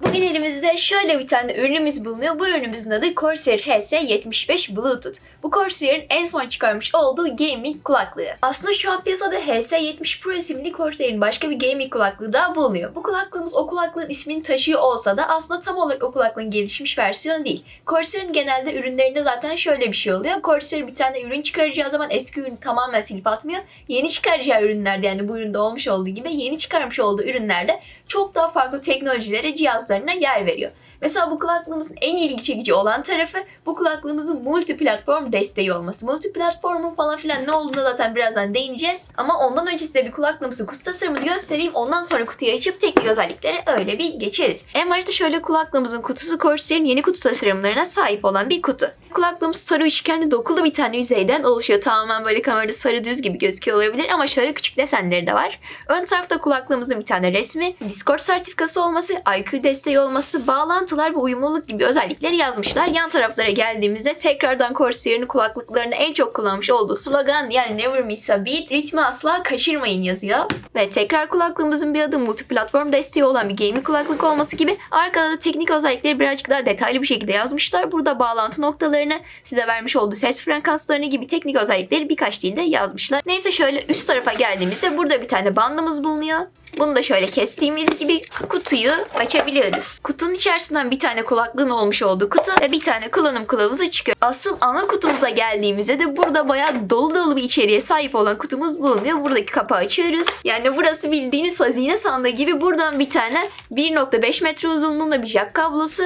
Bugün elimizde şöyle bir tane ürünümüz bulunuyor. Bu ürünümüzün adı Corsair HS75 Bluetooth. Bu Corsair'in en son çıkarmış olduğu gaming kulaklığı. Aslında şu an piyasada HS70 Pro isimli Corsair'in başka bir gaming kulaklığı daha bulunuyor. Bu kulaklığımız o kulaklığın ismini taşıyor olsa da aslında tam olarak o kulaklığın gelişmiş versiyonu değil. Corsair'in genelde ürünlerinde zaten şöyle bir şey oluyor. Corsair bir tane ürün çıkaracağı zaman eski ürünü tamamen silip atmıyor. Yeni çıkaracağı ürünlerde yani bu üründe olmuş olduğu gibi yeni çıkarmış olduğu ürünlerde çok daha farklı teknolojilere, cihazlarına yer veriyor. Mesela bu kulaklığımızın en ilgi çekici olan tarafı bu kulaklığımızın multi platform desteği olması. Multi platformun falan filan ne olduğuna zaten birazdan değineceğiz. Ama ondan önce size bir kulaklığımızın kutu tasarımını göstereyim. Ondan sonra kutuyu açıp teknik özelliklere öyle bir geçeriz. En başta şöyle kulaklığımızın kutusu Corsair'in yeni kutu tasarımlarına sahip olan bir kutu. Kulaklığımız sarı üçgenli dokulu bir tane yüzeyden oluşuyor. Tamamen böyle kamerada sarı düz gibi gözüküyor olabilir ama şöyle küçük desenleri de var. Ön tarafta kulaklığımızın bir tane resmi, Discord sertifikası olması, IQ desteği olması, bağlantılar ve uyumluluk gibi özellikleri yazmışlar. Yan taraflara geldiğimizde tekrardan Corsair'in kulaklıklarında en çok kullanmış olduğu slogan yani Never Miss a Beat, ritmi asla kaçırmayın yazıyor. Ve tekrar kulaklığımızın bir adı multiplatform desteği olan bir gaming kulaklık olması gibi arkada da teknik özellikleri birazcık daha detaylı bir şekilde yazmışlar. Burada bağlantı noktalarını, size vermiş olduğu ses frekanslarını gibi teknik özellikleri birkaç dilde yazmışlar. Neyse şöyle üst tarafa geldiğimizde burada bir tane bandımız bulunuyor. Bunu da şöyle kestiğimiz gibi kutuyu açabiliyoruz. Kutunun içerisinden bir tane kulaklığın olmuş olduğu kutu ve bir tane kullanım kılavuzu çıkıyor. Asıl ana kutumuza geldiğimizde de burada bayağı dolu dolu bir içeriğe sahip olan kutumuz bulunuyor. Buradaki kapağı açıyoruz. Yani burası bildiğiniz hazine sandığı gibi buradan bir tane 1.5 metre uzunluğunda bir jack kablosu,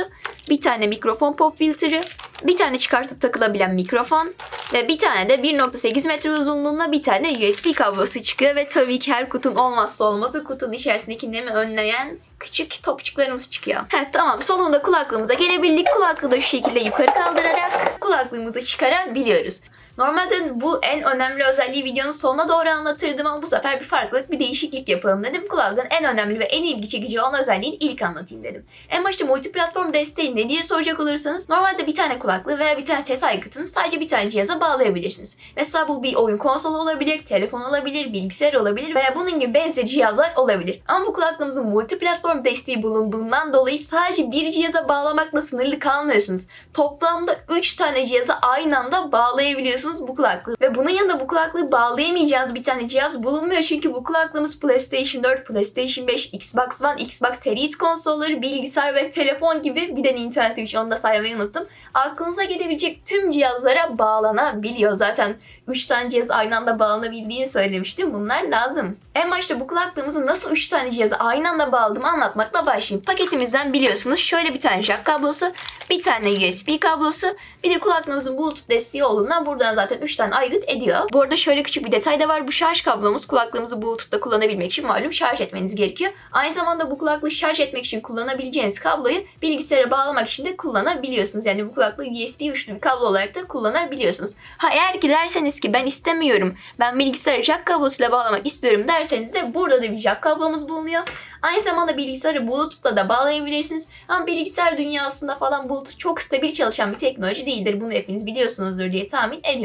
bir tane mikrofon pop filtri, bir tane çıkartıp takılabilen mikrofon ve bir tane de 1.8 metre uzunluğunda bir tane USB kablosu çıkıyor ve tabii ki her kutun olmazsa olmazı kutunun içerisindeki nemi önleyen küçük topçuklarımız çıkıyor. Heh, tamam sonunda kulaklığımıza gelebildik. Kulaklığı da şu şekilde yukarı kaldırarak kulaklığımızı çıkarabiliyoruz. Normalde bu en önemli özelliği videonun sonuna doğru anlatırdım ama bu sefer bir farklılık, bir değişiklik yapalım dedim. Kulaklığın en önemli ve en ilgi çekici olan özelliğini ilk anlatayım dedim. En başta multiplatform desteği ne diye soracak olursanız normalde bir tane kulaklığı veya bir tane ses aygıtını sadece bir tane cihaza bağlayabilirsiniz. Mesela bu bir oyun konsolu olabilir, telefon olabilir, bilgisayar olabilir veya bunun gibi benzeri cihazlar olabilir. Ama bu kulaklığımızın multiplatform desteği bulunduğundan dolayı sadece bir cihaza bağlamakla sınırlı kalmıyorsunuz. Toplamda 3 tane cihaza aynı anda bağlayabiliyorsunuz bu kulaklığı. Ve bunun yanında bu kulaklığı bağlayamayacağınız bir tane cihaz bulunmuyor çünkü bu kulaklığımız PlayStation 4, PlayStation 5, Xbox One, Xbox Series konsolları, bilgisayar ve telefon gibi bir de Nintendo Switch onu da saymayı unuttum. Aklınıza gelebilecek tüm cihazlara bağlanabiliyor. Zaten 3 tane cihaz aynı anda bağlanabildiğini söylemiştim. Bunlar lazım. En başta bu kulaklığımızı nasıl 3 tane cihaza aynı anda bağladığımı anlatmakla başlayayım. Paketimizden biliyorsunuz şöyle bir tane jack kablosu, bir tane USB kablosu, bir de kulaklığımızın Bluetooth desteği olduğundan buradan zaten 3 tane aygıt ediyor. Bu arada şöyle küçük bir detay da var. Bu şarj kablomuz kulaklığımızı Bluetooth'ta kullanabilmek için malum şarj etmeniz gerekiyor. Aynı zamanda bu kulaklığı şarj etmek için kullanabileceğiniz kabloyu bilgisayara bağlamak için de kullanabiliyorsunuz. Yani bu kulaklığı USB uçlu bir kablo olarak da kullanabiliyorsunuz. Ha eğer ki derseniz ki ben istemiyorum, ben bilgisayarı jack kablosuyla bağlamak istiyorum derseniz de burada da bir jack kablomuz bulunuyor. Aynı zamanda bilgisayarı Bluetooth'la da bağlayabilirsiniz. Ama bilgisayar dünyasında falan Bluetooth çok stabil çalışan bir teknoloji değildir. Bunu hepiniz biliyorsunuzdur diye tahmin ediyorum.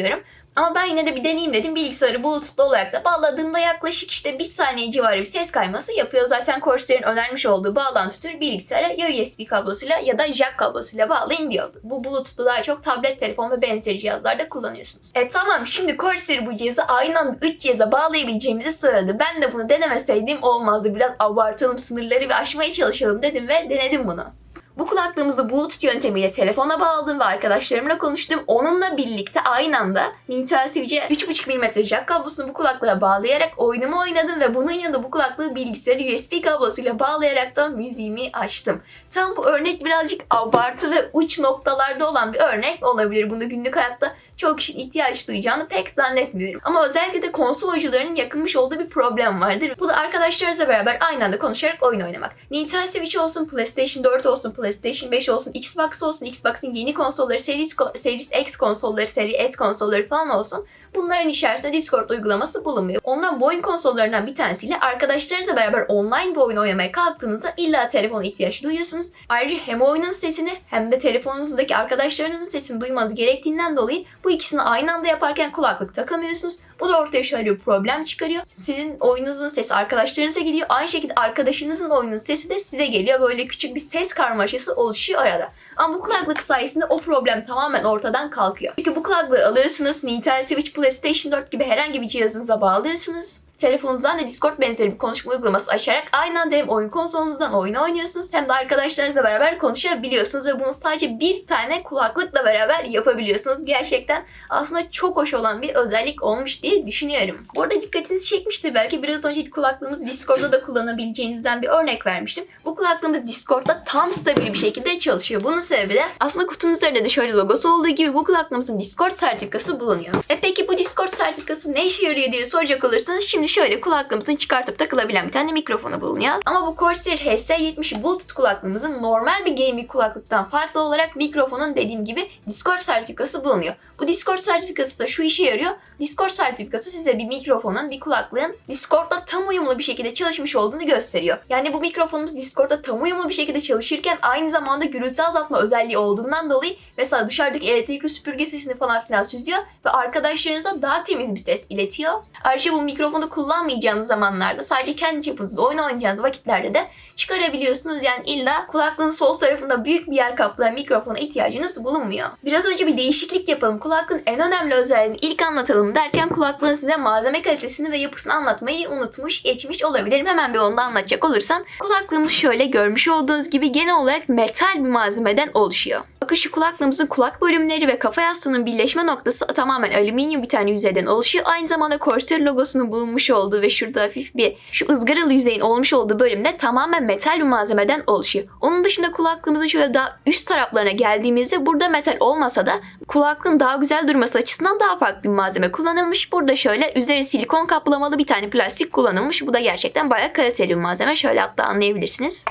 Ama ben yine de bir deneyim dedim. Bilgisayarı Bluetooth'lu olarak da bağladığımda yaklaşık işte bir saniye civarı bir ses kayması yapıyor. Zaten Corsair'in önermiş olduğu bağlantı türü bilgisayara ya USB kablosuyla ya da jack kablosuyla bağlayın diyor. Bu Bluetooth'u daha çok tablet, telefon ve benzeri cihazlarda kullanıyorsunuz. E tamam şimdi Corsair bu cihazı aynı anda 3 cihaza bağlayabileceğimizi söyledi. Ben de bunu denemeseydim olmazdı. Biraz abartalım sınırları ve aşmaya çalışalım dedim ve denedim bunu. Bu kulaklığımızı Bluetooth yöntemiyle telefona bağladım ve arkadaşlarımla konuştum. Onunla birlikte aynı anda Nintendo Switch'e 3.5 mm jack kablosunu bu kulaklığa bağlayarak oyunumu oynadım ve bunun yanında bu kulaklığı bilgisayarı USB kablosuyla bağlayarak da müziğimi açtım. Tam bu örnek birazcık abartı ve uç noktalarda olan bir örnek olabilir. Bunu günlük hayatta çok kişinin ihtiyaç duyacağını pek zannetmiyorum. Ama özellikle de konsol oyuncularının yakınmış olduğu bir problem vardır. Bu da arkadaşlarınızla beraber aynı anda konuşarak oyun oynamak. Nintendo Switch olsun, PlayStation 4 olsun, PlayStation 5 olsun, Xbox olsun, Xbox'ın yeni konsolları, Series, Series X konsolları, Series S konsolları falan olsun. Bunların içerisinde Discord uygulaması bulunmuyor. Ondan bu oyun konsollarından bir tanesiyle arkadaşlarınızla beraber online bir oyun oynamaya kalktığınızda illa telefona ihtiyaç duyuyorsunuz. Ayrıca hem oyunun sesini hem de telefonunuzdaki arkadaşlarınızın sesini duymanız gerektiğinden dolayı bu ikisini aynı anda yaparken kulaklık takamıyorsunuz. Bu da ortaya şöyle bir problem çıkarıyor. Sizin oyununuzun sesi arkadaşlarınıza gidiyor. Aynı şekilde arkadaşınızın oyunun sesi de size geliyor. Böyle küçük bir ses karmaşası oluşuyor arada. Ama bu kulaklık sayesinde o problem tamamen ortadan kalkıyor. Çünkü bu kulaklığı alıyorsunuz, Nintendo Switch, PlayStation 4 gibi herhangi bir cihazınıza bağlıyorsunuz. Telefonunuzdan da Discord benzeri bir konuşma uygulaması açarak aynı anda hem oyun konsolunuzdan oyun oynuyorsunuz hem de arkadaşlarınızla beraber konuşabiliyorsunuz ve bunu sadece bir tane kulaklıkla beraber yapabiliyorsunuz. Gerçekten aslında çok hoş olan bir özellik olmuş diye düşünüyorum. Bu arada dikkatinizi çekmiştir belki biraz önce kulaklığımız Discord'da da kullanabileceğinizden bir örnek vermiştim. Bu kulaklığımız Discord'da tam stabil bir şekilde çalışıyor. Bunun sebebi de aslında kutunun üzerinde de şöyle logosu olduğu gibi bu kulaklığımızın Discord sertifikası bulunuyor. E peki bu Discord sertifikası ne işe yarıyor diye soracak olursanız şimdi şöyle kulaklığımızın çıkartıp takılabilen bir tane mikrofonu bulunuyor. Ama bu Corsair HS70 Bluetooth kulaklığımızın normal bir gaming kulaklıktan farklı olarak mikrofonun dediğim gibi Discord sertifikası bulunuyor. Bu Discord sertifikası da şu işe yarıyor. Discord sertifikası size bir mikrofonun, bir kulaklığın Discord'da tam uyumlu bir şekilde çalışmış olduğunu gösteriyor. Yani bu mikrofonumuz Discord'da tam uyumlu bir şekilde çalışırken aynı zamanda gürültü azaltma özelliği olduğundan dolayı mesela dışarıdaki elektrikli süpürge sesini falan filan süzüyor ve arkadaşlarınıza daha temiz bir ses iletiyor. Ayrıca bu mikrofonu kullanmayacağınız zamanlarda sadece kendi çapınızda oyun oynayacağınız vakitlerde de çıkarabiliyorsunuz. Yani illa kulaklığın sol tarafında büyük bir yer kaplayan mikrofona ihtiyacınız bulunmuyor. Biraz önce bir değişiklik yapalım. Kulaklığın en önemli özelliğini ilk anlatalım derken kulaklığın size malzeme kalitesini ve yapısını anlatmayı unutmuş, geçmiş olabilirim. Hemen bir onu da anlatacak olursam. Kulaklığımız şöyle görmüş olduğunuz gibi genel olarak metal bir malzemeden oluşuyor. Bakın şu kulaklığımızın kulak bölümleri ve kafa yastığının birleşme noktası tamamen alüminyum bir tane yüzeyden oluşuyor. Aynı zamanda Corsair logosunun bulunmuş olduğu ve şurada hafif bir şu ızgaralı yüzeyin olmuş olduğu bölümde tamamen metal bir malzemeden oluşuyor. Onun dışında kulaklığımızın şöyle daha üst taraflarına geldiğimizde burada metal olmasa da kulaklığın daha güzel durması açısından daha farklı bir malzeme kullanılmış. Burada şöyle üzeri silikon kaplamalı bir tane plastik kullanılmış. Bu da gerçekten bayağı kaliteli bir malzeme. Şöyle hatta anlayabilirsiniz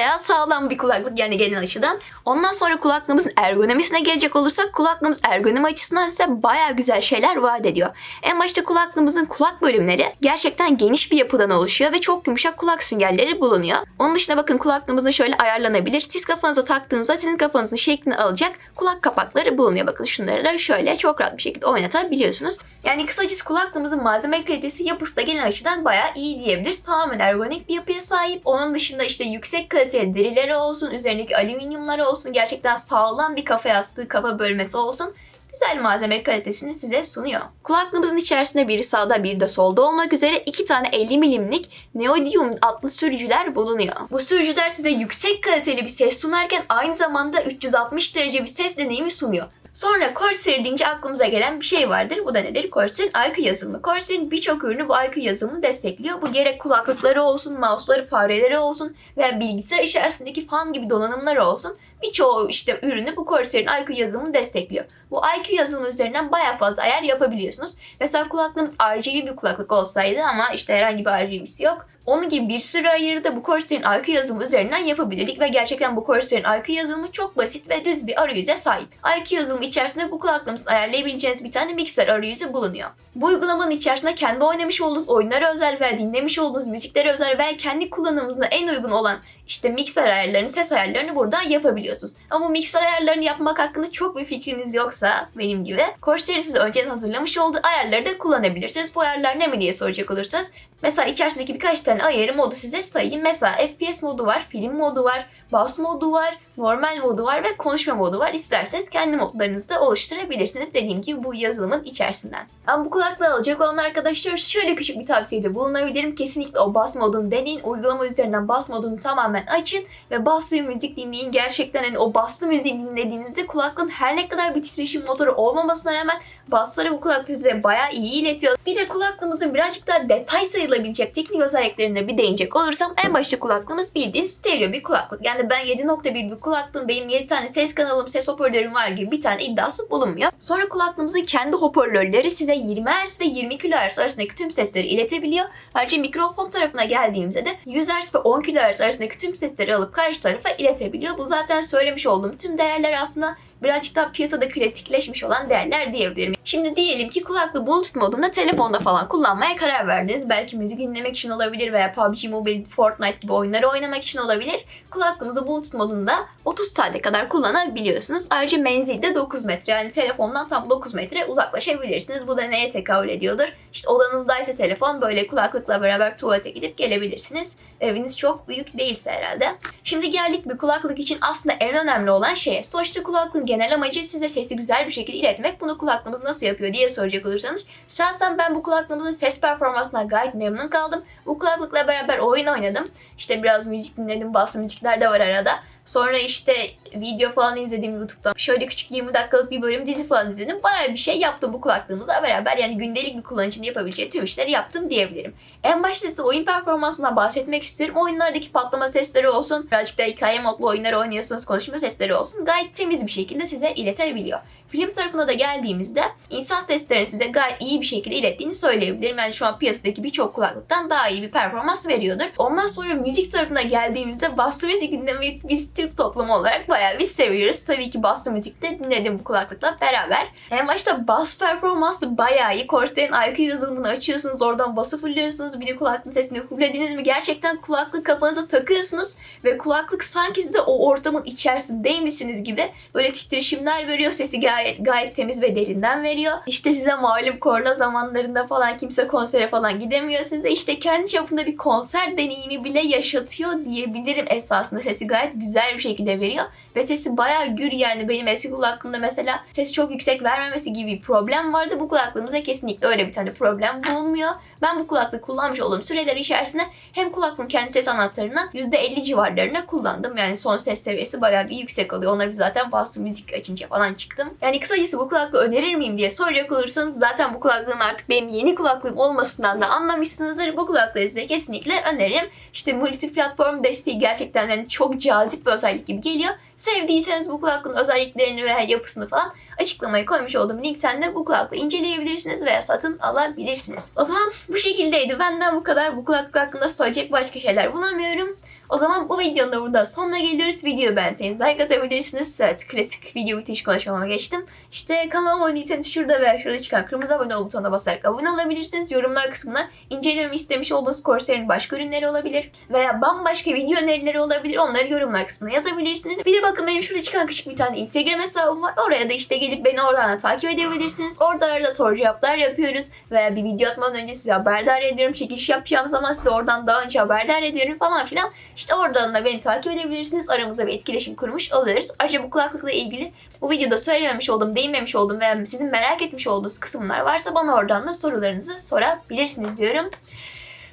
bayağı sağlam bir kulaklık yani genel açıdan. Ondan sonra kulaklığımızın ergonomisine gelecek olursak kulaklığımız ergonomi açısından size bayağı güzel şeyler vaat ediyor. En başta kulaklığımızın kulak bölümleri gerçekten geniş bir yapıdan oluşuyor ve çok yumuşak kulak süngerleri bulunuyor. Onun dışında bakın kulaklığımızın şöyle ayarlanabilir. Siz kafanıza taktığınızda sizin kafanızın şeklini alacak kulak kapakları bulunuyor. Bakın şunları da şöyle çok rahat bir şekilde oynatabiliyorsunuz. Yani kısacası kulaklığımızın malzeme kalitesi yapısı da genel açıdan bayağı iyi diyebiliriz. Tamamen ergonomik bir yapıya sahip. Onun dışında işte yüksek kaliteli derileri olsun, üzerindeki alüminyumları olsun, gerçekten sağlam bir kafa yastığı, kafa bölmesi olsun güzel malzeme kalitesini size sunuyor. Kulaklığımızın içerisinde biri sağda biri de solda olmak üzere iki tane 50 milimlik Neodymium adlı sürücüler bulunuyor. Bu sürücüler size yüksek kaliteli bir ses sunarken aynı zamanda 360 derece bir ses deneyimi sunuyor. Sonra Corsair deyince aklımıza gelen bir şey vardır. Bu da nedir? Corsair'in IQ yazılımı. Corsair'in birçok ürünü bu IQ yazılımını destekliyor. Bu gerek kulaklıkları olsun, mouse'ları, fareleri olsun veya bilgisayar içerisindeki fan gibi donanımları olsun. Birçoğu işte ürünü bu Corsair'in IQ yazılımını destekliyor. Bu IQ yazılımı üzerinden bayağı fazla ayar yapabiliyorsunuz. Mesela kulaklığımız RGB bir kulaklık olsaydı ama işte herhangi bir RGB'si yok. Onun gibi bir sürü ayarı da bu Corsair'in IQ yazılımı üzerinden yapabilirdik ve gerçekten bu Corsair'in IQ yazılımı çok basit ve düz bir arayüze sahip. IQ yazılımı içerisinde bu kulaklığımızın ayarlayabileceğiniz bir tane mikser arayüzü bulunuyor. Bu uygulamanın içerisinde kendi oynamış olduğunuz oyunlara özel veya dinlemiş olduğunuz müziklere özel veya kendi kullanımınıza en uygun olan işte mikser ayarlarını, ses ayarlarını buradan yapabiliyorsunuz. Ama mikser ayarlarını yapmak hakkında çok bir fikriniz yoksa benim gibi Corsair'in size önceden hazırlamış olduğu ayarları da kullanabilirsiniz. Bu ayarlar ne mi diye soracak olursanız Mesela içerisindeki birkaç tane ayarı modu size sayayım. Mesela FPS modu var, film modu var, bass modu var, normal modu var ve konuşma modu var. İsterseniz kendi modlarınızı da oluşturabilirsiniz. Dediğim gibi bu yazılımın içerisinden. Ama bu kulaklığı alacak olan arkadaşlar şöyle küçük bir tavsiyede bulunabilirim. Kesinlikle o bass modunu deneyin. Uygulama üzerinden bass modunu tamamen açın ve baslı bir müzik dinleyin. Gerçekten hani o baslı müziği dinlediğinizde kulaklığın her ne kadar bir titreşim motoru olmamasına rağmen bassları bu kulaklık size bayağı iyi iletiyor. Bir de kulaklığımızın birazcık daha detay sayılabilecek teknik özelliklerine bir değinecek olursam en başta kulaklığımız bildiğin stereo bir kulaklık. Yani ben 7.1 bir kulaklığım benim 7 tane ses kanalım, ses hoparlörüm var gibi bir tane iddiası bulunmuyor. Sonra kulaklığımızın kendi hoparlörleri size 20 Hz ve 20 kHz arasındaki tüm sesleri iletebiliyor. Ayrıca mikrofon tarafına geldiğimizde de 100 Hz ve 10 kHz arasındaki tüm sesleri alıp karşı tarafa iletebiliyor. Bu zaten söylemiş olduğum tüm değerler aslında birazcık daha piyasada klasikleşmiş olan değerler diyebilirim. Şimdi diyelim ki kulaklığı Bluetooth modunda telefonda falan kullanmaya karar verdiniz. Belki müzik dinlemek için olabilir veya PUBG Mobile, Fortnite gibi oyunları oynamak için olabilir. Kulaklığımızı Bluetooth modunda 30 saate kadar kullanabiliyorsunuz. Ayrıca menzil de 9 metre yani telefondan tam 9 metre uzaklaşabilirsiniz. Bu da neye tekabül ediyordur? İşte odanızdaysa telefon böyle kulaklıkla beraber tuvalete gidip gelebilirsiniz. Eviniz çok büyük değilse herhalde. Şimdi geldik bir kulaklık için aslında en önemli olan şeye. Sonuçta kulaklığın genel amacı size sesi güzel bir şekilde iletmek. Bunu kulaklığımız nasıl yapıyor diye soracak olursanız. Şahsen ben bu kulaklığımızın ses performansına gayet memnun kaldım. Bu kulaklıkla beraber oyun oynadım. İşte biraz müzik dinledim. Bazı müzikler de var arada. Sonra işte video falan izledim YouTube'dan. Şöyle küçük 20 dakikalık bir bölüm dizi falan izledim. Bayağı bir şey yaptım bu kulaklığımızla beraber. Yani gündelik bir kullanıcının yapabileceği tüm işleri yaptım diyebilirim. En başta oyun performansından bahsetmek istiyorum. Oyunlardaki patlama sesleri olsun, birazcık da hikaye modlu oyunlar oynuyorsanız konuşma sesleri olsun. Gayet temiz bir şekilde size iletebiliyor. Film tarafına da geldiğimizde insan seslerini size gayet iyi bir şekilde ilettiğini söyleyebilirim. Yani şu an piyasadaki birçok kulaklıktan daha iyi bir performans veriyordur. Ondan sonra müzik tarafına geldiğimizde bastı müzik dinlemeyi biz Türk toplumu olarak bayağı bir seviyoruz. Tabii ki bastı müzik de dinledim bu kulaklıkla beraber. En başta bas performansı bayağı iyi. Corsair'in IQ yazılımını açıyorsunuz, oradan bası fulluyorsunuz. Bir de kulaklığın sesini fullediniz mi gerçekten kulaklık kafanıza takıyorsunuz ve kulaklık sanki size o ortamın içerisindeymişsiniz gibi böyle titreşimler veriyor. Sesi gayet gayet temiz ve derinden veriyor. İşte size malum korona zamanlarında falan kimse konsere falan gidemiyor. Size işte kendi çapında bir konser deneyimi bile yaşatıyor diyebilirim esasında. Sesi gayet güzel bir şekilde veriyor ve sesi bayağı gür yani benim eski kulaklığımda mesela ses çok yüksek vermemesi gibi bir problem vardı. Bu kulaklığımızda kesinlikle öyle bir tane problem bulunmuyor. Ben bu kulaklığı kullanmış olduğum süreler içerisinde hem kulaklığın kendi ses anahtarını %50 civarlarına kullandım. Yani son ses seviyesi bayağı bir yüksek oluyor. Onları zaten bastım müzik açınca falan çıktım. Yani kısacası bu kulaklığı önerir miyim diye soracak olursanız zaten bu kulaklığın artık benim yeni kulaklığım olmasından da anlamışsınızdır. Bu kulaklığı size kesinlikle öneririm. İşte multi platform desteği gerçekten yani çok cazip bir özellik gibi geliyor. Sevdiyseniz bu kulaklığın özelliklerini veya yapısını falan açıklamaya koymuş olduğum linkten de bu kulaklığı inceleyebilirsiniz veya satın alabilirsiniz. O zaman bu şekildeydi. Benden bu kadar. Bu kulaklık hakkında söyleyecek başka şeyler bulamıyorum. O zaman bu videonun da burada sonuna geliyoruz. Videoyu beğenseniz like atabilirsiniz. Evet klasik video bitiş konuşmama geçtim. İşte kanalıma abone değilseniz şurada veya şurada çıkan kırmızı abone ol butonuna basarak abone olabilirsiniz. Yorumlar kısmına incelememi istemiş olduğunuz Corsair'in başka ürünleri olabilir. Veya bambaşka video önerileri olabilir. Onları yorumlar kısmına yazabilirsiniz. Bir de bakın benim şurada çıkan küçük bir tane Instagram hesabım var. Oraya da işte gelip beni oradan da takip edebilirsiniz. Orada arada soru cevaplar yapıyoruz. Veya bir video atmadan önce size haberdar ediyorum. Çekiliş yapacağım zaman size oradan daha önce haberdar ediyorum falan filan. İşte oradan da beni takip edebilirsiniz. Aramızda bir etkileşim kurmuş oluruz. Ayrıca bu kulaklıkla ilgili bu videoda söylememiş olduğum, değinmemiş olduğum veya sizin merak etmiş olduğunuz kısımlar varsa bana oradan da sorularınızı sorabilirsiniz diyorum.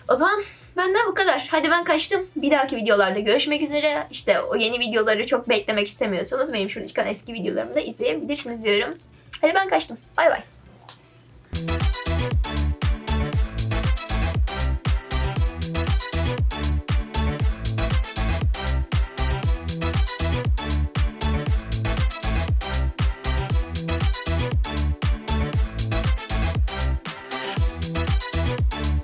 O zaman benden bu kadar. Hadi ben kaçtım. Bir dahaki videolarda görüşmek üzere. İşte o yeni videoları çok beklemek istemiyorsanız benim şurada çıkan eski videolarımı da izleyebilirsiniz diyorum. Hadi ben kaçtım. Bay bay.